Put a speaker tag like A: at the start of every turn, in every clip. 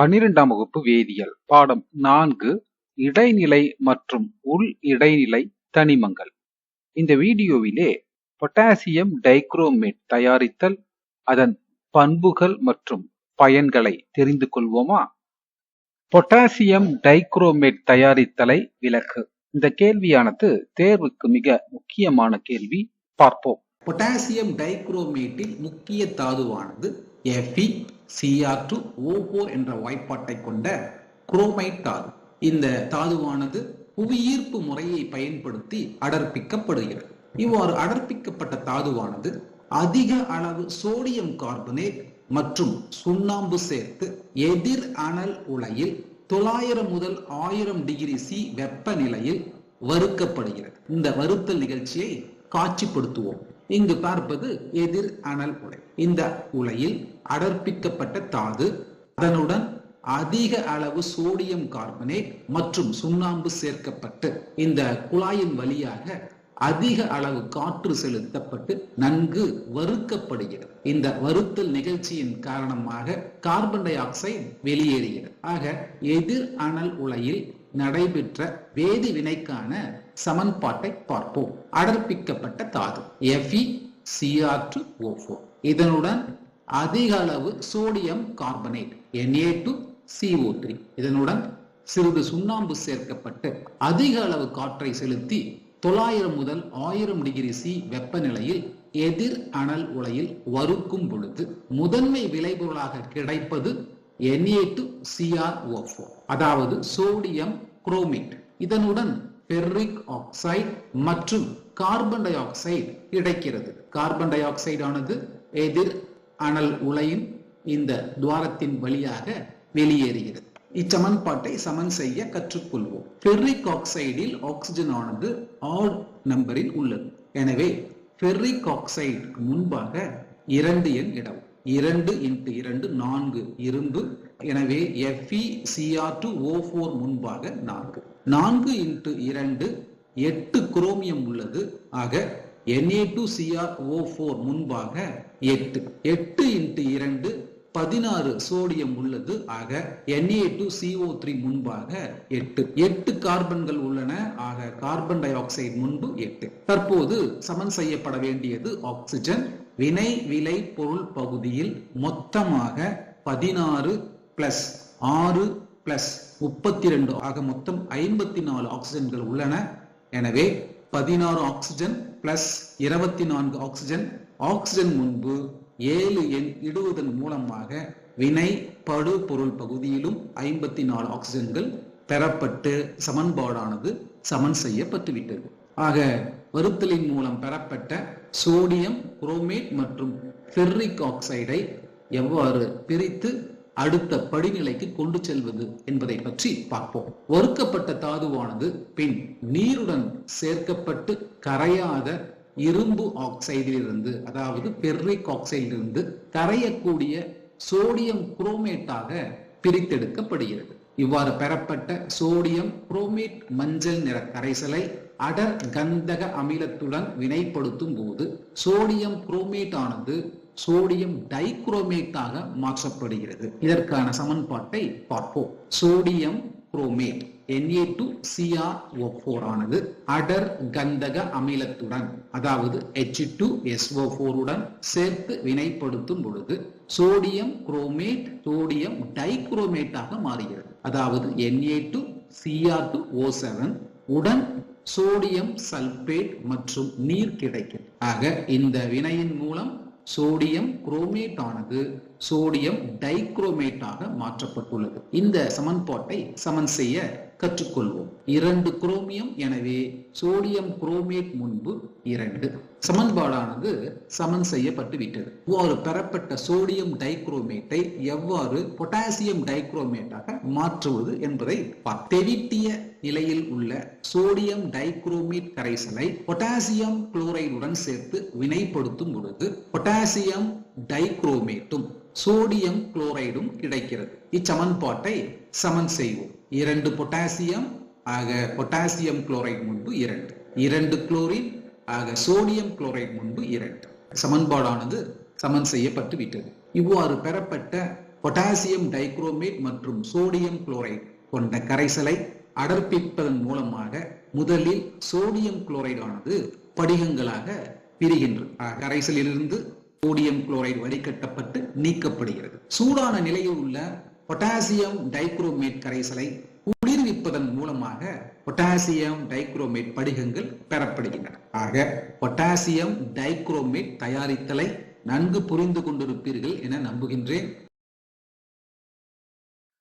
A: பன்னிரெண்டாம் வகுப்பு வேதியியல் பாடம் நான்கு இடைநிலை மற்றும் உள் இடைநிலை தனிமங்கள். இந்த வீடியோவிலே பொட்டாசியம் டைக்ரோமேட் தயாரித்தல் அதன் பண்புகள் மற்றும் பயன்களை தெரிந்து கொள்வோமா? பொட்டாசியம் டைக்ரோமேட் தயாரித்தலை விளக்கு. இந்த கேள்வியானது தேர்வுக்கு மிக முக்கியமான கேள்வி. பார்ப்போம்.
B: பொட்டாசியம் டைக்ரோமேட்டின் முக்கிய தாதுவானது Fe Cr2 O4 என்ற வாய்ப்பாட்டை கொண்ட குரோமைட் தாது இந்த தாதுவானது புவியீர்ப்பு முறையை பயன்படுத்தி அடர்ப்பிக்கப்படுகிறது. இவ்வாறு அடர்ப்பிக்கப்பட்ட தாதுவானது அதிக அளவு சோடியம் கார்பனேட் மற்றும் சுண்ணாம்பு சேர்த்து எதிர் அனல் உலையில் தொள்ளாயிரம் முதல் ஆயிரம் டிகிரி சி வெப்பநிலையில் வறுக்கப்படுகிறது. இந்த வறுத்தல் நிகழ்ச்சியை காட்சிப்படுத்துவோம். இங்கு பார்ப்பது எதிர் அனல் உலை. இந்த உலையில் அடர்ப்பிக்கப்பட்ட தாது. அதனுடன் அதிக அளவு சோடியம் கார்பனேட் மற்றும் சுண்ணாம்பு சேர்க்கப்பட்டு இந்த குழாயின் வழியாக அதிக அளவு காற்று செலுத்தப்பட்டு நன்கு வறுக்கப்படுகிறது. இந்த வறுத்தல் நிகழ்ச்சியின் காரணமாக கார்பன் டை ஆக்சைடு வெளியேறுகிறது. ஆக எதிர் அனல் உலையில் நடைபெற்ற வேதி வினைக்கான சமன்பாட்டை பார்ப்போம். அடர்ப்பிக்கப்பட்ட தாது. எஃப்இ சிஆர் டு ஓஃபோ இதனுடன் அதிக அளவு சோடியம் கார்பனேட் Na2 CO3 இதனுடன் சிறிது சுண்ணாம்பு சேர்க்கப்பட்டு அதிக அளவு காற்றை செலுத்தி தொள்ளாயிரம் முதல் ஆயிரம் டிகிரி சி வெப்பநிலையில் எதிர் அனல் உலையில் வறுக்கும் பொழுது முதன்மை விளைபொருளாக கிடைப்பது Na2CrO4 அதாவது சோடியம் குரோமேட். இதனுடன் ஃபெர்ரிக் ஆக்சைடு மற்றும் கார்பன் டை ஆக்சைடு கிடைக்கிறது. கார்பன் டை ஆக்சைடு ஆனது எதிர் அனல் உலையின் இந்த துவாரத்தின் வழியாக வெளியேறுகிறது. இச்சமன்பாட்டை சமன் செய்ய கற்றுக்கொள்வோம். ஃபெர்ரிக் ஆக்சைடில் ஆக்சிஜன் ஆனது ஆட் நம்பரில் உள்ளது. எனவே ஃபெர்ரிக் ஆக்சைடு முன்பாக இரண்டு எண் இடம். இரண்டு இன்ட்டு இரண்டு நான்கு இரும்பு. எனவே எஃப்பிசிஆர் டு ஓ ஃபோர் முன்பாக நான்கு. நான்கு இன்ட்டு இரண்டு எட்டு குரோமியம் உள்ளது. ஆக Na2CrO4 முன்பாக எட்டு எட்டு இன்ட்டு இரண்டு பதினாறு சோடியம் உள்ளது. ஆக Na2CO3 முன்பாக எட்டு. எட்டு கார்பன்கள் உள்ளன. ஆக கார்பன் டை ஆக்சைடு முன்பு எட்டு. தற்போது சமன் செய்யப்பட வேண்டியது ஆக்சிஜன். வினை விலை பொருள் பகுதியில் மொத்தமாக பதினாறு பிளஸ் ஆறு பிளஸ் முப்பத்தி ரெண்டு ஆக மொத்தம் ஐம்பத்தி நாலு ஆக்சிஜன்கள் உள்ளன. எனவே பதினாறு ஆக்சிஜன் பிளஸ் இருபத்தி நான்கு ஆக்சிஜன் ஆக்சிஜன் முன்பு ஏழு எண் இடுவதன் மூலமாக வினை படு பொருள் பகுதியிலும் ஐம்பத்தி நாலு ஆக்சிஜன்கள் பெறப்பட்டு சமன்பாடானது சமன் செய்யப்பட்டுவிட்டது. ஆக வருத்தலின் மூலம் பெறப்பட்ட சோடியம் குரோமேட் மற்றும் ஃபெர்ரிக் ஆக்சைடை எவ்வாறு பிரித்து அடுத்த படிநிலைக்கு கொண்டு செல்வது என்பதை பற்றி பார்ப்போம். ஒருக்கப்பட்ட தாதுவானது பின் நீருடன் சேர்க்கப்பட்டு கரையாத இரும்பு ஆக்சைடிலிருந்து அதாவது பெர்ரிக் ஆக்சைடிலிருந்து கரையக்கூடிய சோடியம் குரோமேட்டாக பிரித்தெடுக்கப்படுகிறது. இவ்வாறு பெறப்பட்ட சோடியம் குரோமேட் மஞ்சள் நிற கரைசலை அடர் கந்தக அமிலத்துடன் வினைப்படுத்தும் போது சோடியம் குரோமேட் ஆனது சோடியம் டைக்ரோமேட்டாக மாற்றப்படுகிறது. இதற்கான சமன்பாட்டை பார்ப்போம். சோடியம் குரோமேட் Na2CrO4 ஆனது அடர் கந்தக அமிலத்துடன் அதாவது H2SO4 உடன் சேர்த்து வினைப்படுத்தும் பொழுது சோடியம் குரோமேட் சோடியம் டைக்ரோமேட்டாக மாறுகிறது. அதாவது Na2Cr2O7 உடன் சோடியம் சல்பேட் மற்றும் நீர் கிடைக்கும். ஆக இந்த வினையின் மூலம் சோடியம் குரோமேட் ஆனது சோடியம் டைக்ரோமேட்டாக மாற்றப்பட்டுள்ளது. இந்த சமன்பாட்டை சமன் செய்ய கற்றுக்கொள்வோம். இரண்டு குரோமியம் எனவே சோடியம் குரோமேட் முன்பு இரண்டு. சமன்பாடானது சமன் செய்யப்பட்டு விட்டது. இவ்வாறு பெறப்பட்ட சோடியம் டைக்ரோமேட்டை எவ்வாறு பொட்டாசியம் டைக்ரோமேட்டாக மாற்றுவது என்பதை தெவிட்டிய நிலையில் உள்ள சோடியம் டைக்ரோமேட் கரைசலை பொட்டாசியம் குளோரைடுடன் சேர்த்து வினைப்படுத்தும் பொழுது பொட்டாசியம் டைக்ரோமேட்டும் சோடியம் குளோரைடும் கிடைக்கிறது. இச்சமன்பாட்டை சமன் செய்வோம். இரண்டு பொட்டாசியம் ஆக பொட்டாசியம் குளோரைடு முன்பு இரண்டு. இரண்டு குளோரின் ஆக சோடியம் குளோரைட் முன்பு இரண்டு. சமன்பாடானது சமன் செய்யப்பட்டு விட்டது. இவ்வாறு பெறப்பட்ட பொட்டாசியம் டைக்ரோமேட் மற்றும் சோடியம் குளோரைட் கொண்ட கரைசலை அடர்ப்பிப்பதன் மூலமாக முதலில் சோடியம் குளோரைடானது படிகங்களாக பிரிகின்றது கரைசலிலிருந்து சோடியம் குளோரைடு வடிகட்டப்பட்டு நீக்கப்படுகிறது. சூடான நிலையில் உள்ள பொட்டாசியம் டைக்ரோமேட் கரைசலை குளிர்விப்பதன் மூலமாக பொட்டாசியம் டைக்ரோமேட் படிகங்கள் பெறப்படுகின்றன. ஆக பொட்டாசியம் டைக்ரோமேட் தயாரித்தலை நன்கு புரிந்து கொண்டிருப்பீர்கள் என நம்புகின்றேன்.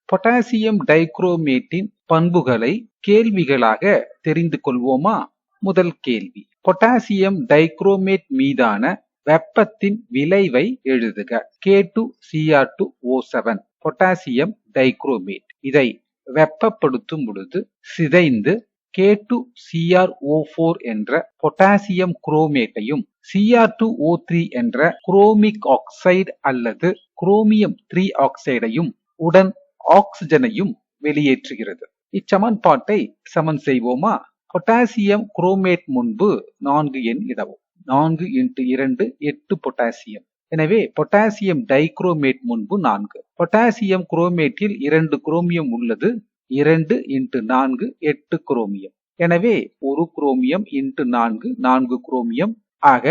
A: பொட்டாசியம் டைக்ரோமேட்டின் பண்புகளை கேள்விகளாக தெரிந்து கொள்வோமா? முதல் கேள்வி. பொட்டாசியம் டைக்ரோமேட் மீதான வெப்பத்தின் விளைவை எழுதுக. K two CR two O seven potassium dichromate. இதை வெப்பப்படுத்தும் பொழுது சிதைந்து K two CR O four என்ற பொட்டாசியம் குரோமேட்டையும் சிஆர் டூ ஓ த்ரீ என்ற குரோமிக் ஆக்சைடு அல்லது குரோமியம் த்ரீ ஆக்சைடையும் உடன் ஆக்சிஜனையும் வெளியேற்றுகிறது. இச்சமன்பாட்டை சமன் செய்வோமா? பொட்டாசியம் குரோமேட் முன்பு நான்கு எண் இடவும். நான்கு இன்ட்டு இரண்டு எட்டு பொட்டாசியம். எனவே பொட்டாசியம் டைக்ரோமேட் முன்பு நான்கு. பொட்டாசியம் குரோமேட்டில் இரண்டு குரோமியம் உள்ளது. இரண்டு இன்ட்டு நான்கு எட்டு குரோமியம். எனவே ஒரு குரோமியம் இன்ட்டு நான்கு நான்கு குரோமியம். ஆக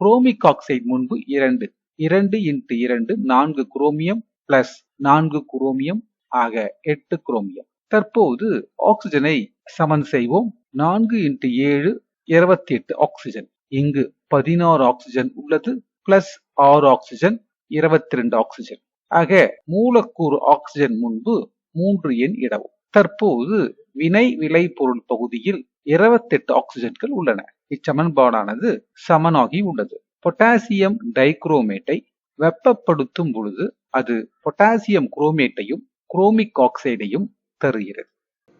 A: குரோமிக் ஆக்சைடு முன்பு இரண்டு. இரண்டு இன்ட்டு இரண்டு நான்கு குரோமியம் பிளஸ் நான்கு குரோமியம். ஆக எட்டு குரோமியம். தற்போது ஆக்சிஜனை சமன் செய்வோம். நான்கு இன்ட்டு ஏழு இருபத்தி எட்டு ஆக்சிஜன். இங்கு பதினாறு ஆக்சிஜன் உள்ளது. பிளஸ் ஆறு ஆக்சிஜன் இருபத்தி ரெண்டு ஆக்சிஜன் ஆக மூலக்கூறு ஆக்சிஜன் முன்பு மூன்று எண் இடவும். தற்போது வினை விளைபொருள் பகுதியில் இருபத்தெட்டு ஆக்சிஜன்கள் உள்ளன. இச்சமன்பாடானது சமனாகி உள்ளது. பொட்டாசியம் டைக்ரோமேட்டை வெப்பப்படுத்தும் பொழுது அது பொட்டாசியம் குரோமேட்டையும் குரோமிக் ஆக்சைடையும் தருகிறது.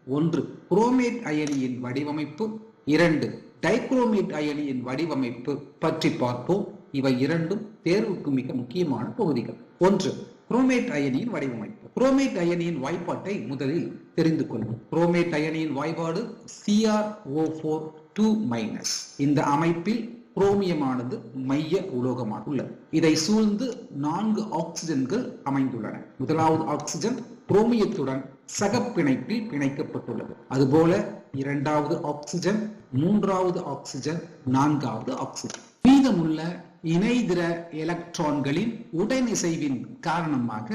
B: ஒன்று குரோமேட் அயனியின் வடிவமைப்பு. இரண்டு டைக்ரோமேட் அயனியின் வடிவமைப்பு பற்றி பார்ப்போம். இவை இரண்டும் தேர்வுக்கு மிக முக்கியமான பகுதிகள் ஒன்று குரோமேட் அயனியின் வடிவமைப்பு. குரோமேட் அயனியின் வாய்ப்பாட்டை முதலில் தெரிந்து கொள்வோம். குரோமேட் அயனியின் வாய்ப்பாடு CR O four two minus இந்த அமைப்பில் குரோமியமானது மைய உலோகமாக உள்ளது. இதை சூழ்ந்து நான்கு ஆக்சிஜன்கள் அமைந்துள்ளன. முதலாவது ஆக்சிஜன் குரோமியத்துடன் சகப்பிணைப்பில் பிணைக்கப்பட்டுள்ளது. அதுபோல இரண்டாவது ஆக்சிஜன் மூன்றாவது ஆக்சிஜன் நான்காவது ஆக்சிஜன். மீதமுள்ள இணைதிர எலக்ட்ரான்களின் உடனிசைவின் காரணமாக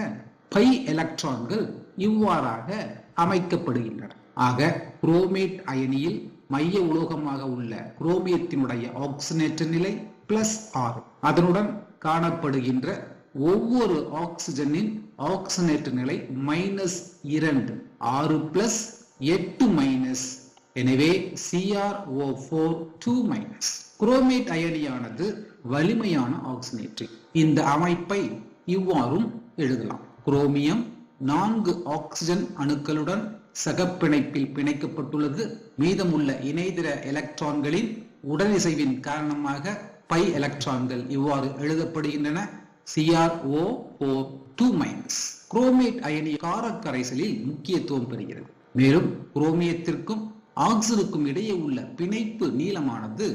B: பை எலக்ட்ரான்கள் இவ்வாறாக அமைக்கப்படுகின்றன. ஆக குரோமேட் அயனியில் மைய உலோகமாக உள்ள குரோமியத்தினுடைய ஆக்சிஜனேற்ற நிலை பிளஸ் ஆறு அதனுடன் காணப்படுகின்ற ஒவ்வொரு ஆக்சிஜனின் ஆக்சிஜனேற்ற நிலை மைனஸ் இரண்டு ஆறு பிளஸ் எட்டு மைனஸ் எனவே CRO four two minus chromate அயனியானது வலிமையான ஆக்சினேற்றி. இந்த அமைப்பை இவ்வாறும் எழுதலாம். குரோமியம் நான்கு ஆக்சிஜன் அணுக்களுடன் சகப்பிணைப்பில் பிணைக்கப்பட்டுள்ளது. மீதமுள்ள இணைதிர எலக்ட்ரான்களின் உடனிசைவின் காரணமாக பை எலக்ட்ரான்கள் இவ்வாறு எழுதப்படுகின்றன. CR O two minus chromate அயனி காரக்கரைசலில் முக்கியத்துவம் பெறுகிறது. மேலும் குரோமியத்திற்கும் ஆக்சனுக்கும் இடையே உள்ள பிணைப்பு நீளமானது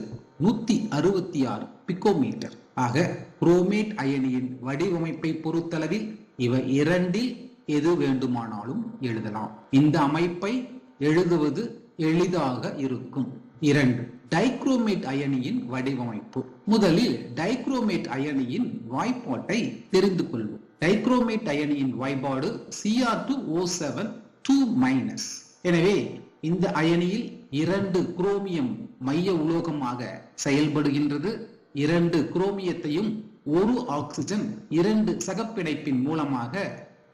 B: நூத்தி அறுபத்தி ஆறு பிகோமீட்டர் ஆக குரோமேட் அயனியின் வடிவமைப்பை பொறுத்தளவில் இவை இரண்டில் எது வேண்டுமானாலும் எழுதலாம். இந்த அமைப்பை எழுதுவது எளிதாக இருக்கும். இரண்டு டைக்ரோமேட் அயனியின் வடிவமைப்பு. முதலில் டைக்ரோமேட் அயனியின் வாய்ப்பாட்டை தெரிந்து கொள்வோம். டைக்ரோமேட் அயனியின் வாய்ப்பாடு CR two O seven two minus எனவே இந்த அயனியில் இரண்டு குரோமியம் மைய உலோகமாக செயல்படுகின்றது. இரண்டு குரோமியத்தையும் ஒரு ஆக்சிஜன் இரண்டு சகப்பிணைப்பின் மூலமாக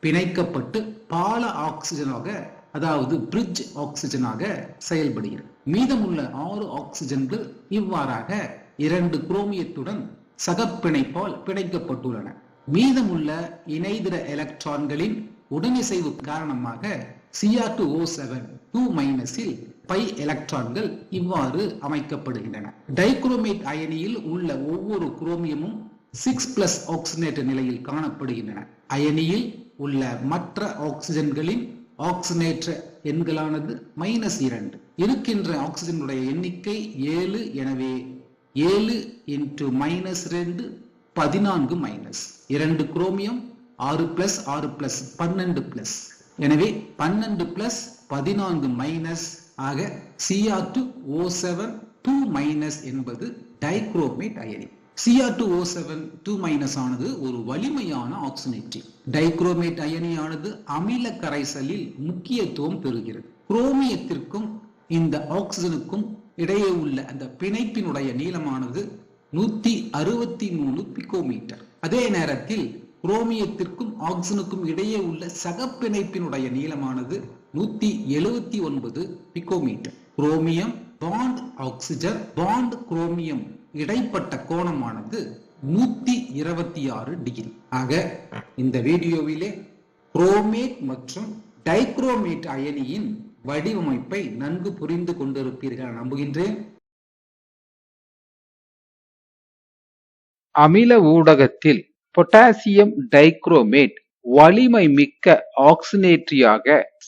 B: பிணைக்கப்பட்டு பால ஆக்சிஜனாக அதாவது பிரிட்ஜ் ஆக்சிஜனாக செயல்படுகிறது. மீதமுள்ள ஆறு ஆக்சிஜன்கள் இவ்வாறாக இரண்டு குரோமியத்துடன் சகப்பிணைப்பால் பிணைக்கப்பட்டுள்ளன. மீதமுள்ள இணைதிர எலக்ட்ரான்களின் உடனிசைவு காரணமாக CR two O seven two மைனஸில் பை எலக்ட்ரான்கள் இவ்வாறு அமைக்கப்படுகின்றன. டைக்ரோமேட் அயனியில் உள்ள ஒவ்வொரு குரோமியமும் சிக்ஸ் பிளஸ் ஆக்சினேட் நிலையில் காணப்படுகின்றன. அயனியில் உள்ள மற்ற ஆக்சிஜன்களின் ஆக்சிஜனேற்ற எண்களானது மைனஸ் இரண்டு. இருக்கின்ற ஆக்சிஜனுடைய எண்ணிக்கை ஏழு எனவே ஏழு இன்டு மைனஸ் ரெண்டு பதினான்கு மைனஸ் இரண்டு குரோமியம் ஆறு பிளஸ் ஆறு பிளஸ் பன்னெண்டு பிளஸ் எனவே பன்னெண்டு பிளஸ் பதினான்கு மைனஸ் ஆக CR two O seven two minus என்பது டைக்ரோமேட் அயனி CR two O seven two minus ஆனது ஒரு வலிமையான ஆக்சினேட்டிவ் டைக்ரோமேட் அயனியானது அமில கரைசலில் முக்கியத்துவம் பெறுகிறது. குரோமியத்திற்கும் இந்த ஆக்சிஜனுக்கும் இடையே உள்ள அந்த பிணைப்பினுடைய நீளமானது நூத்தி அறுபத்தி மூணு பிகோமீட்டர் அதே நேரத்தில் குரோமியத்திற்கும் ஆக்சிஜனுக்கும் இடையே உள்ள சகப்பிணைப்பினுடைய நீளமானது நூத்தி எழுபத்தி ஒன்பது picometre. Chromium bond oxygen bond chromium இடைப்பட்ட கோணமானது நூத்தி இருபத்தி ஆறு டிகிரி. ஆக இந்த வீடியோவிலே குரோமேட் மற்றும் டைக்ரோமேட் அயனியின் வடிவமைப்பை நன்கு புரிந்து கொண்டிருப்பீர்கள் நம்புகின்றேன்.
A: அமில ஊடகத்தில் பொட்டாசியம் டைக்ரோமேட் வலிமை மிக்க ஆக்சினேற்றியாக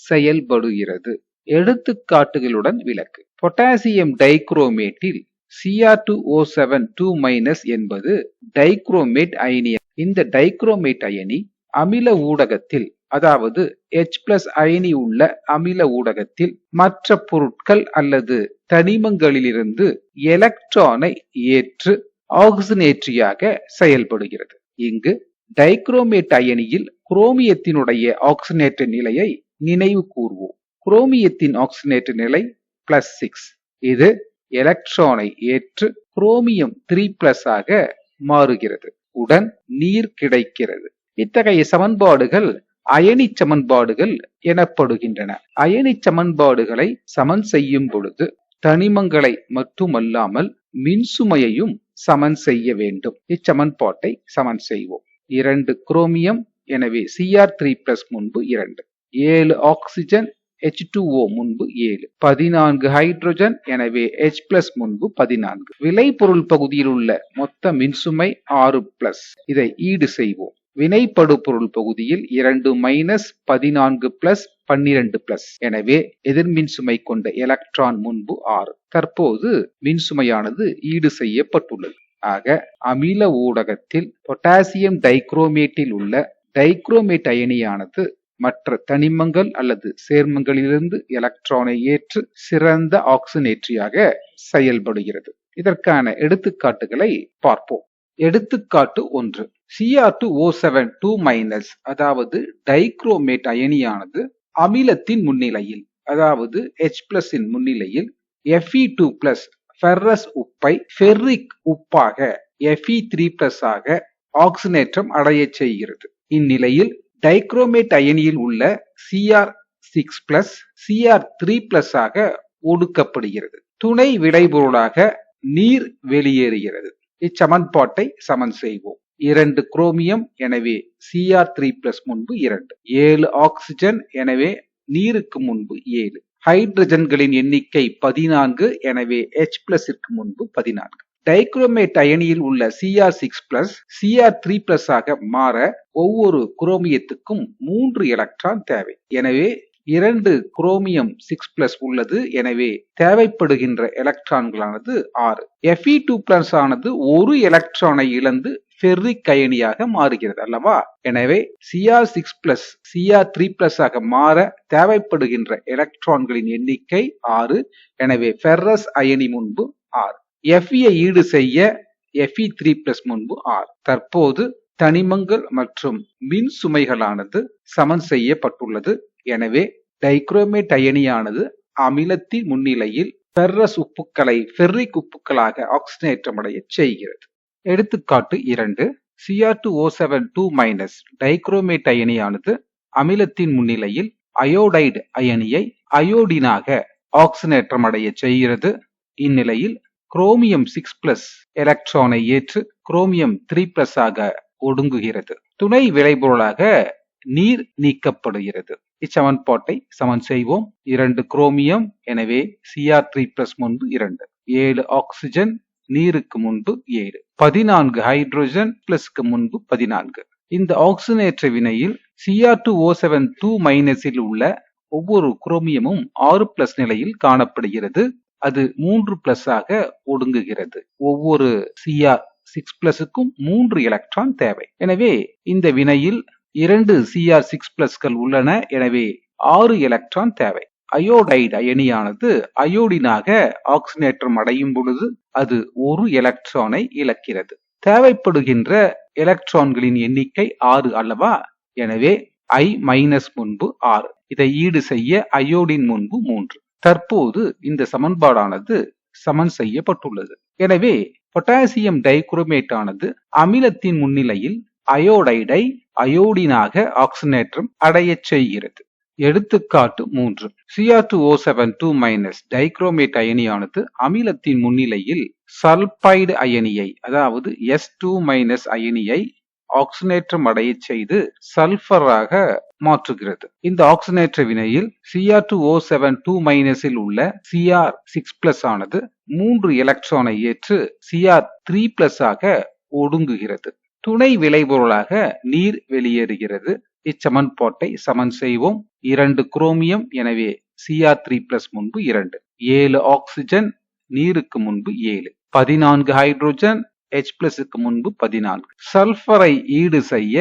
A: செயல்படுகிறது. எடுத்துக்காட்டுகளுடன் விளக்கு. Potassium டைக்ரோமேட்டில் CR two O seven two minus என்பது டைக்ரோமேட் அயனி இந்த டைக்ரோமேட் அயனி அமில ஊடகத்தில் அதாவது எச் பிளஸ் அயனி உள்ள அமில ஊடகத்தில் மற்ற பொருட்கள் அல்லது தனிமங்களிலிருந்து எலக்ட்ரானை ஏற்று ஆக்சினேற்றியாக செயல்படுகிறது. இங்கு டைக்ரோமேட் அயனியில் குரோமியத்தினுடைய ஆக்சினேட்டு நிலையை நினைவு கூர்வோம். குரோமியத்தின் ஆக்சினேட்டு நிலை பிளஸ் சிக்ஸ் இது எலக்ட்ரானை ஏற்று குரோமியம் த்ரீ பிளஸ் ஆக மாறுகிறது. உடன் நீர் கிடைக்கிறது. இத்தகைய சமன்பாடுகள் அயனி சமன்பாடுகள் எனப்படுகின்றன. அயனி சமன்பாடுகளை சமன் செய்யும் பொழுது தனிமங்களை மட்டுமல்லாமல் மின்சுமையையும் சமன் செய்ய வேண்டும். இச்சமன்பாட்டை சமன் செய்வோம். இரண்டு குரோமியம் எனவே சிஆர் த்ரீ பிளஸ் முன்பு இரண்டு. ஏழு ஆக்சிஜன் ஹெச் டூ ஓ முன்பு ஏழு. பதினான்கு ஹைட்ரஜன் எனவே ஹெச் பிளஸ் முன்பு பதினான்கு. விளைபொருள் பகுதியில் உள்ள மொத்த மின்சுமை ஆறு பிளஸ் இதை ஈடு செய்வோம். வினைப்படு பொருள் பகுதியில் இரண்டு மைனஸ் பதினான்கு பிளஸ் பன்னிரண்டு பிளஸ் எனவே எதிர்மின் சுமை கொண்ட எலக்ட்ரான் முன்பு ஆறு. தற்போது மின்சுமையானது ஈடு செய்யப்பட்டுள்ளது. ஆக அமில ஊடகத்தில் பொட்டாசியம் டைக்ரோமேட்டில் உள்ள டைக்ரோமேட் அயனியானது மற்ற தனிமங்கள் அல்லது சேர்மங்களிலிருந்து எலக்ட்ரானை ஏற்று சிறந்த ஆக்சினேற்றியாக செயல்படுகிறது. இதற்கான எடுத்துக்காட்டுகளை பார்ப்போம். எடுத்துக்காட்டு ஒன்று. C R two O seven two minus அதாவது டைக்ரோமேட் அயனியானது அமிலத்தின் முன்னிலையில் அதாவது எச் பிளஸ் முன்னிலையில் F E two plus ferrous உப்பை ஃபெர்ரிக் உப்பாக எஃப்இ த்ரீ பிளஸ் ஆக ஆக்சினேற்றம் அடைய செய்கிறது. இந்நிலையில் டைக்ரோமேட் அயனியில் உள்ள CR six plus CR three plus ஆக ஒடுக்கப்படுகிறது. துணை விளைபொருளாக நீர் வெளியேறுகிறது. இச்சமன்பாட்டை சமன் செய்வோம். இரண்டு குரோமியம் எனவே சிஆர் த்ரீ பிளஸ் முன்பு இரண்டு. ஏழு ஆக்சிஜன் எனவே நீருக்கு முன்பு ஏழு. ஹைட்ரஜன்களின் எண்ணிக்கை பதினான்கு எனவே எச் பிளஸிற்கு முன்பு பதினான்கு. டைக்ரோமேட் அயனியில் உள்ள CR six plus CR three plus ஆக மாற ஒவ்வொரு குரோமியத்துக்கும் மூன்று எலக்ட்ரான் தேவை. எனவே இரண்டு குரோமியம் சிக்ஸ் பிளஸ் உள்ளது. எனவே தேவைப்படுகின்ற எலக்ட்ரான்களானது ஆறு. எஃப்இ டூ பிளஸ் ஆனது ஒரு எலக்ட்ரானை இழந்து ஃபெர்ரிக் அயனியாக மாறுகிறது அல்லவா? எனவே CR six plus CR three plus ஆக மாற தேவைப்படுகின்ற எலக்ட்ரான்களின் எண்ணிக்கை ஆறு. எனவே ஃபெர்ரஸ் அயனி முன்பு ஆறு. Fe ஈடு செய்ய எஃப்இ த்ரீ பிளஸ் முன்பு ஆறு. தற்போது தனிமங்கள் மற்றும் மின் சுமைகளானது சமன் செய்யப்பட்டுள்ளது. எனவே டைக்ரோமேட் அயனியானது அமிலத்தின் முன்னிலையில் ஃபெர்ரஸ் உப்புக்களை ஃபெர்ரிக் உப்புக்களாக ஆக்சிஜனேற்றமடைய செய்கிறது. எடுத்துக்காட்டு இரண்டு CR two O seven two minus dichromate அயனியானது அமிலத்தின் முன்னிலையில் அயோடைடு அயனியை அயோடினாக ஆக்சிஜனேற்றமடைய செய்கிறது. இந்நிலையில் குரோமியம் சிக்ஸ் பிளஸ் எலக்ட்ரானை ஏற்று குரோமியம் த்ரீ பிளஸ் ஆக ஒடுங்குகிறது. துணை விளைபொருளாக நீர் நீக்கப்படுகிறது. இச்சமன்பாட்டை சமன் செய்வோம். இரண்டு குரோமியம் எனவே சிஆர் த்ரீ பிளஸ் முன்பு இரண்டு. ஏழு ஆக்சிஜன் நீருக்கு முன்பு ஏழு. பதினான்கு ஹைட்ரோஜன் பிளஸ்க்கு முன்பு பதினான்கு. இந்த ஆக்சினேற்ற வினையில் CR two O seven two மைனஸில் உள்ள ஒவ்வொரு குரோமியமும் ஆறு பிளஸ் நிலையில் காணப்படுகிறது. அது மூன்று பிளஸ் ஆக ஒடுங்குகிறது. ஒவ்வொரு சிஆர் சிக்ஸ் பிளஸுக்கும் மூன்று எலக்ட்ரான் தேவை. எனவே இந்த வினையில் இரண்டு சிஆர் சிக்ஸ் பிளஸ்கள் உள்ளன. எனவே ஆறு எலக்ட்ரான் தேவை. அயோடைடு அயனியானது அயோடினாக ஆக்சினேற்றம் அடையும் பொழுது அது ஒரு எலக்ட்ரானை இழக்கிறது. தேவைப்படுகின்ற எலக்ட்ரான்களின் எண்ணிக்கை ஆறு அல்லவா? எனவே ஐ மைனஸ் முன்பு ஆறு. இதை ஈடு செய்ய அயோடின் முன்பு மூன்று. தற்போது இந்த சமன்பாடானது சமன் செய்யப்பட்டுள்ளது. எனவே பொட்டாசியம் டைகுரோமேட் ஆனது அமிலத்தின் முன்னிலையில் அயோடைடை அயோடினாக ஆக்சினேற்றம் அடையச் செய்கிறது. எடுத்துக்காட்டு மூன்று. C R two O seven two minus dichromate அயனியானது அமிலத்தின் முன்னிலையில் சல்பைடு அயனியை அதாவது எஸ் டூ மைனஸ் அயனியை ஆக்சினேற்றம் அடைய செய்து சல்பராக மாற்றுகிறது. இந்த ஆக்சினேற்ற வினையில் CR two O seven two மைனஸில் உள்ள சிஆர் சிக்ஸ் பிளஸ் ஆனது மூன்று எலக்ட்ரானை ஏற்று சிஆர் த்ரீ பிளஸ் ஆக ஒடுங்குகிறது. துணை விளைபொருளாக நீர் வெளியேறுகிறது. இச்சமன்பாட்டை சமன் செய்வோம். இரண்டு குரோமியம் எனவே சிஆர் த்ரீ பிளஸ் முன்பு இரண்டு. ஏழு ஆக்சிஜன் நீருக்கு முன்பு ஏழு. பதினான்கு ஹைட்ரோஜன் எச் பிளஸுக்கு முன்பு பதினான்கு. சல்பரை ஈடு செய்ய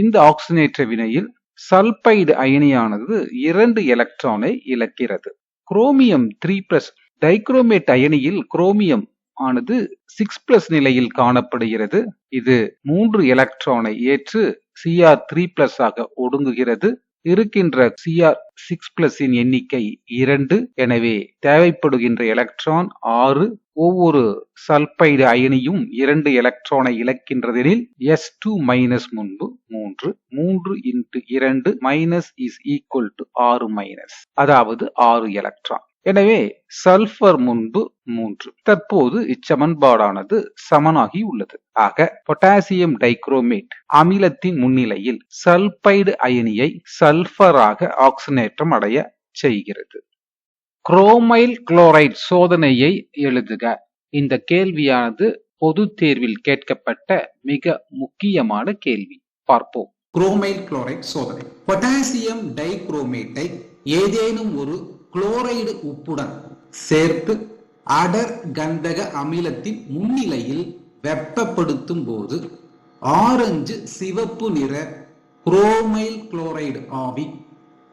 A: இந்த ஆக்சினேற்ற வினையில் சல்பைடு அயனியானது இரண்டு எலக்ட்ரானை இழக்கிறது. குரோமியம் த்ரீ பிளஸ் டைக்ரோமேட் அயனியில் குரோமியம் ஆனது சிக்ஸ் பிளஸ் நிலையில் காணப்படுகிறது. இது மூன்று எலக்ட்ரானை ஏற்று சிஆர் த்ரீ பிளஸ் ஆக ஒடுங்குகிறது. இருக்கின்ற சிஆர் சிக்ஸ் பிளஸின் எண்ணிக்கை இரண்டு. எனவே தேவைப்படுகின்ற எலக்ட்ரான் ஆறு. ஒவ்வொரு சல்பைடு அயனியும் இரண்டு எலக்ட்ரானை இழக்கின்றதெனில் எஸ் டூ மைனஸ் முன்பு மூன்று. மூன்று இன்ட்டு இரண்டு மைனஸ் இஸ் ஈக்குவல் டு ஆறு மைனஸ் அதாவது ஆறு எலக்ட்ரான் எனவே சல்பர் முன்பு மூன்று. தற்போது இச்சமன்பாடானது சமனாகி உள்ளது. ஆக பொட்டாசியம் டைக்ரோமேட் அமிலத்தின் முன்னிலையில் சல்பைடு அயனியை சல்பராக ஆக்சினேற்றம் அடைய செய்கிறது. குரோமைல் குளோரைட் சோதனையை எழுதுக. இந்த கேள்வியானது பொது தேர்வில் கேட்கப்பட்ட மிக முக்கியமான கேள்வி. பார்ப்போம்.
B: குரோமைல் குளோரைட் சோதனை. பொட்டாசியம் டைக்ரோமேட்டை ஏதேனும் ஒரு குளோரைடு உப்புடன் சேர்த்து அடர் கந்தக அமிலத்தின் முன்னிலையில் வெப்பப்படுத்தும் போது ஆரஞ்சு சிவப்பு நிற குரோமைல் குளோரைடு ஆவி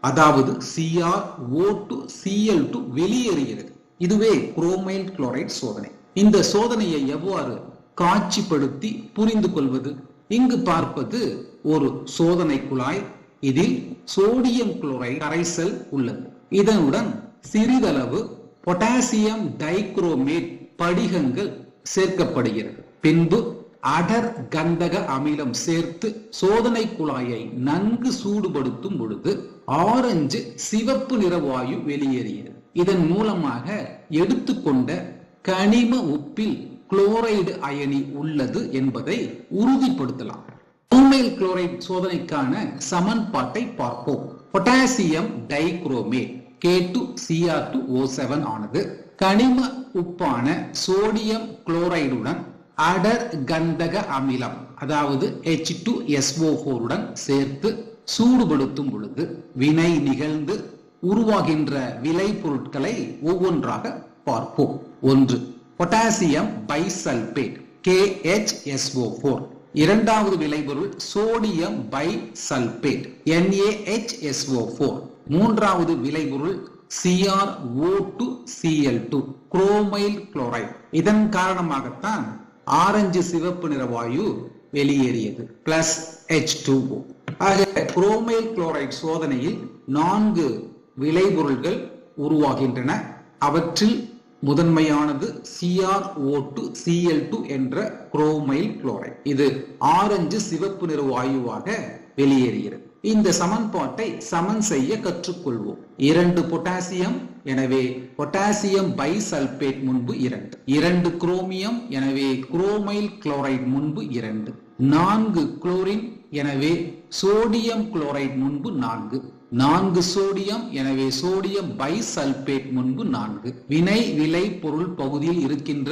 B: அதாவது CR O two CL two வெளியேறுகிறது. இதுவே குரோமைல் குளோரைட் சோதனை. இந்த சோதனையை எவ்வாறு காட்சிப்படுத்தி புரிந்து கொள்வது இங்கு பார்ப்பது ஒரு சோதனை குழாய் இதில் சோடியம் குளோரைடு கரைசல் உள்ளது. இதனுடன் சிறிதளவு பொட்டாசியம் டைக்ரோமேட் படிகங்கள் சேர்க்கப்படுகிறது. பின்பு அடர் கந்தக அமிலம் சேர்த்து சோதனை குழாயை நன்கு சூடுபடுத்தும் பொழுது ஆரஞ்சு சிவப்பு நிற வாயு வெளியேறியது இதன் மூலமாக எடுத்துக்கொண்ட கனிம உப்பில் குளோரைடு அயனி உள்ளது என்பதை உறுதிப்படுத்தலாம். உண்மையில் குளோரைட் சோதனைக்கான சமன்பாட்டை பார்ப்போம். Potassium dichromate K two CR two O seven ஆனது கனிம உப்பான சோடியம் குளோரைடுடன் அடர் கந்தக அமிலம் அதாவது எச் டு எஸ்ஓ ஃபோருடன் சேர்த்து சூடுபடுத்தும் பொழுது வினை நிகழ்ந்து உருவாகின்ற விளைபொருட்களை ஒவ்வொன்றாக பார்ப்போம். ஒன்று பொட்டாசியம் பைசல்பேட் KHSO4 இரண்டாவது விளைபொருள் சோடியம் பை சல்பேட் NaHSO4 மூன்றாவது விளைபொருள் CrO2 Cl2 குரோமைல் குளோரைடு. இதன் காரணமாகத்தான் ஆரஞ்சு சிவப்பு நிற வாயு வெளியேறியது பிளஸ் H2O ஆக குரோமைல் குளோரைடு சோதனையில் நான்கு விளைபொருள்கள் உருவாகின்றன. அவற்றில் முதன்மையானது CrO2 Cl2 என்ற குரோமைல் குளோரைட். இது ஆரஞ்சு சிவப்பு நிற வாயுவாக வெளியேறுகிறது. இந்த சமன்பாட்டை சமன் செய்ய கற்றுக்கொள்வோம். இரண்டு பொட்டாசியம் எனவே பொட்டாசியம் பைசல்பேட் முன்பு இரண்டு. இரண்டு குரோமியம் எனவே குரோமைல் குளோரைட் முன்பு இரண்டு. நான்கு குளோரின் எனவே சோடியம் குளோரைட் முன்பு நான்கு. நான்கு சோடியம் எனவே சோடியம் பைசல்பேட் முன்பு நான்கு. வினை விலை பொருள் பகுதியில் இருக்கின்ற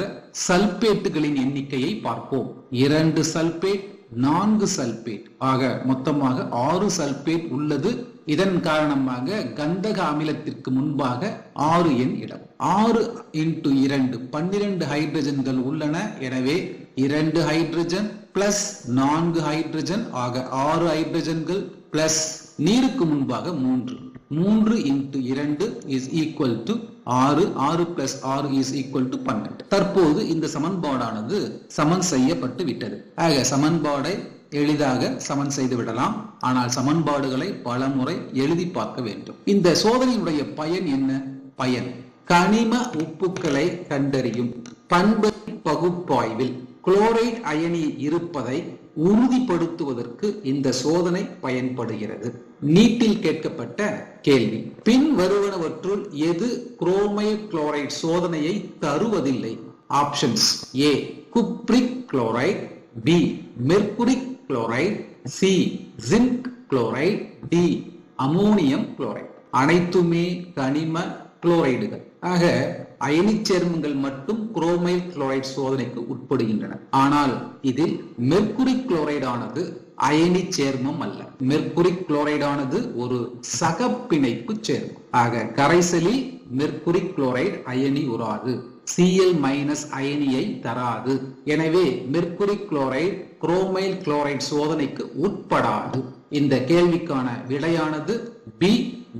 B: சல்பேட்டுகளின் எண்ணிக்கையை பார்ப்போம். இரண்டு சல்பேட் நான்கு சல்பேட். ஆக மொத்தமாக ஆறு சல்பேட் உள்ளது. இதன் காரணமாக கந்தக அமிலத்திற்கு முன்பாக ஆறு எண் இடம். ஆறு இன்டு இரண்டு பன்னிரண்டு ஹைட்ரஜன்கள் உள்ளன. எனவே இரண்டு ஹைட்ரஜன் பிளஸ் நான்கு ஹைட்ரஜன். ஆக ஆறு ஹைட்ரஜன்கள் பிளஸ் நீருக்கு முன்பாக மூன்று. மூன்று இன்டு இரண்டு இஸ் ஈக்குவல் டு ஆறு. ஆறு பிளஸ் ஆறு இஸ் ஈக்குவல் டு பன்னெண்டு. தற்போது இந்த சமன்பாடானது சமன் செய்யப்பட்டு விட்டது. ஆக சமன்பாடை எளிதாக சமன் செய்து விடலாம். ஆனால் சமன்பாடுகளை பல முறை எழுதி பார்க்க வேண்டும். இந்த சோதனையுடைய பயன் என்ன? பயன். கனிம உப்புக்களை கண்டறியும். பண்பு பகுப்பாய்வில். குளோரைட் அயனி இருப்பதை உறுதிப்படுத்துவதற்கு இந்த சோதனை பயன்படுகிறது. நீட்டில் கேட்கப்பட்ட கேள்வி. பின் வருவனவற்றுள் எது குரோமை குளோரைட் சோதனையை தருவதில்லை? Options A cupric chloride B mercuric chloride C zinc chloride D ammonium chloride. அனைத்துமே கனிம குளோரைடுகள். ஆக அயனிச் சேர்மங்கள் மட்டும் குரோமைல் குளோரைட் சோதனைக்கு உட்படுகின்றன. ஆனால் இதில் மெர்குரி குளோரைடானது அயனி சேர்மம் அல்ல. மெர்குரி குளோரைடானது ஒரு சகப்பிணைப்பு சேர்மம். ஆக கரைசலில் மெர்குரி குளோரைடு அயனி உராது. சிஎல் மைனஸ் அயனியை தராது. எனவே மெர்குரி குளோரைடு குரோமைல் குளோரைடு சோதனைக்கு உட்படாது. இந்த கேள்விக்கான விடையானது பி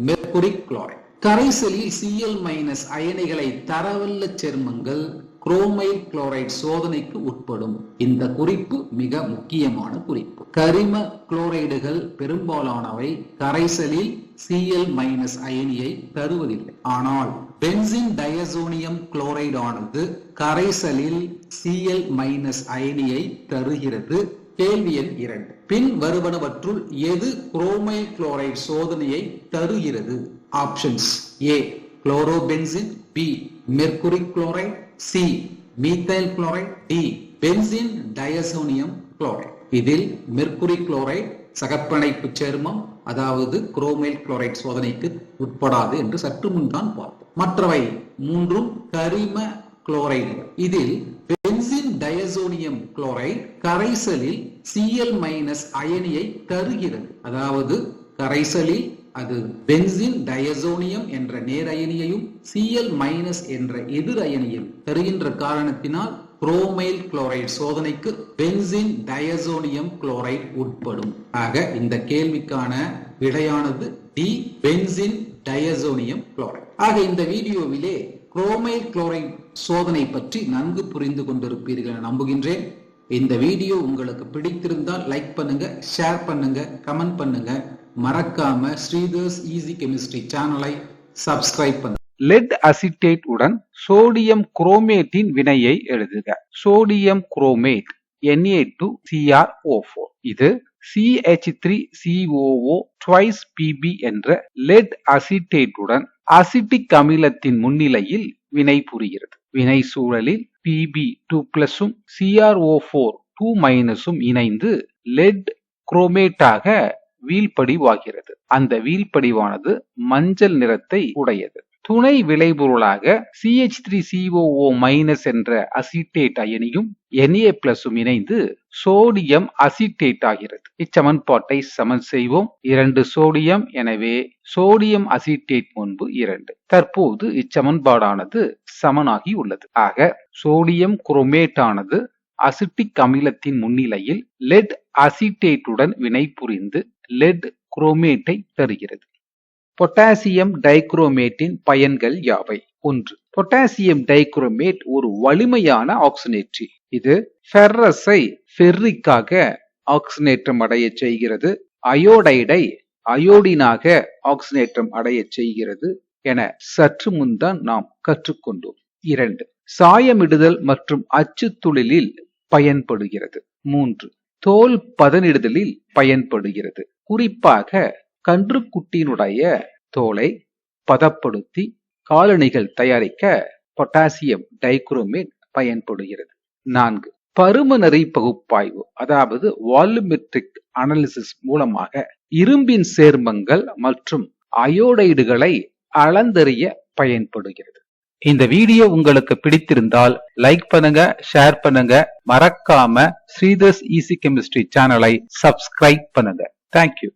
B: மெர்குரி குளோரைடு. கரைசலில் சிஎல் மைனஸ் அயனிகளை தரவல்ல சேர்மங்கள் குரோமைல் குளோரைட் சோதனைக்கு உட்படும். இந்த குறிப்பு மிக முக்கியமான குறிப்பு. கரிம குளோரைடுகள் பெரும்பாலானவை கரைசலில் சிஎல் மைனஸ் அயனியை தருவதில்லை. ஆனால் பென்சின் டயசோனியம் குளோரைடானது கரைசலில் சிஎல் மைனஸ் அயனியை தருகிறது. கேள்வி எண் இரண்டு. பின் வருவனவற்றுள் எது குரோமைல் குளோரைட் சோதனையை தருகிறது? Options A chlorobenzene B mercury chloride C methyl chloride D benzene diazonium chloride இதில் மெர்குரி குளோரைட் சகப்பிணைப்பு சேர்மம் அதாவது குரோமைல் குளோரைட் சோதனைக்கு உட்படாது என்று சற்று முன் தான் பார்த்தோம். மற்றவை மூன்றும் கரிம குளோரைடு இதில் பென்சின் டயசோனியம் குளோரைட் கரைசலில் சிஎல் மைனஸ் அயனியை தருகிறது. அதாவது கரைசலில் அது பென்சின் டயசோனியம் என்ற நேரயனியையும் சிஎல் மைனஸ் என்ற எதிர் அயனியும் தருகின்ற காரணத்தினால் குரோமைல் குளோரைடு சோதனைக்கு பென்சின் டயசோனியம் குளோரைடு உட்படும். ஆக இந்த கேள்விக்கான விடையானது டி பென்சின் டயசோனியம் குளோரைடு ஆக இந்த வீடியோவிலே குரோமைல் குளோரைடு சோதனை பற்றி நன்கு புரிந்து கொண்டிருப்பீர்கள் என நம்புகின்றேன். இந்த வீடியோ உங்களுக்கு பிடித்திருந்தால் லைக் பண்ணுங்க ஷேர் பண்ணுங்க கமெண்ட் பண்ணுங்க. மறக்காம ஸ்ரீதர்ஸ் ஈஸி கெமிஸ்ட்ரி சேனலை சப்ஸ்கிரைப் பண்ணு.
A: லெட் அசிட்டேட் உடன் சோடியம் குரோமேட்டின் வினையை எழுதுக. சோடியம் குரோமேட் Na2CrO4 இது CH3COO ட்வைஸ் பிபி என்ற லெட் அசிட்டேட்டுடன் அசிட்டிக் அமிலத்தின் முன்னிலையில் வினை புரிகிறது. வினை சூழலில் பிபி டூ பிளஸும் CrO4 2 மைனஸும் இணைந்து லெட் குரோமேட்டாக வீழ்படிவாகிறது. அந்த வீழ்படிவானது மஞ்சள் நிறத்தை உடையது. துணை விளைபொருளாக C H three C O O minus என்ற அசிட்டேட் அயனியும் என்ஏ பிளஸும் இணைந்து சோடியம் அசிட்டேட் ஆகிறது. இச்சமன்பாட்டை சமன் செய்வோம். இரண்டு சோடியம் எனவே சோடியம் அசிட்டேட் முன்பு இரண்டு. தற்போது இச்சமன்பாடானது சமனாகி உள்ளது. ஆக சோடியம் குரோமேட் ஆனது அசிட்டிக் அமிலத்தின் முன்னிலையில் லெட் அசிட்டேட்டுடன் வினை புரிந்து லெட் குரோமேட்டை தருகிறது. பொட்டாசியம் டைக்ரோமேட்டின் பயன்கள் யாவை? ஒன்று பொட்டாசியம் டைக்ரோமேட் ஒரு வலிமையான ஆக்சினேற்றி இது ஃபெர்ரஸை ஃபெர்ரிக்காக ஆக்சினேற்றம் அடைய செய்கிறது. அயோடைடை அயோடினாக ஆக்சினேற்றம் அடைய செய்கிறது என சற்று முன்தான் நாம் கற்றுக்கொண்டோம். இரண்டு சாயமிடுதல் மற்றும் அச்சுத்தொழிலில் பயன்படுகிறது. மூன்று தோல் பதனிடுதலில் பயன்படுகிறது. குறிப்பாக கன்றுக்குட்டியினுடைய தோலை பதப்படுத்தி காலணிகள் தயாரிக்க பொட்டாசியம் டைக்ரோமேட் பயன்படுகிறது. நான்கு பருமனரி பகுப்பாய்வு அதாவது வால்யூமெட்ரிக் அனாலிசிஸ் மூலமாக இரும்பின் சேர்மங்கள் மற்றும் அயோடைடுகளை அளந்தறிய பயன்படுகிறது. இந்த வீடியோ உங்களுக்கு பிடித்திருந்தால் லைக் பண்ணுங்க ஷேர் பண்ணுங்க மறக்காம ஸ்ரீதர்ஸ் ஈசி கெமிஸ்ட்ரி சேனலை சப்ஸ்கிரைப் பண்ணுங்க. Thank you.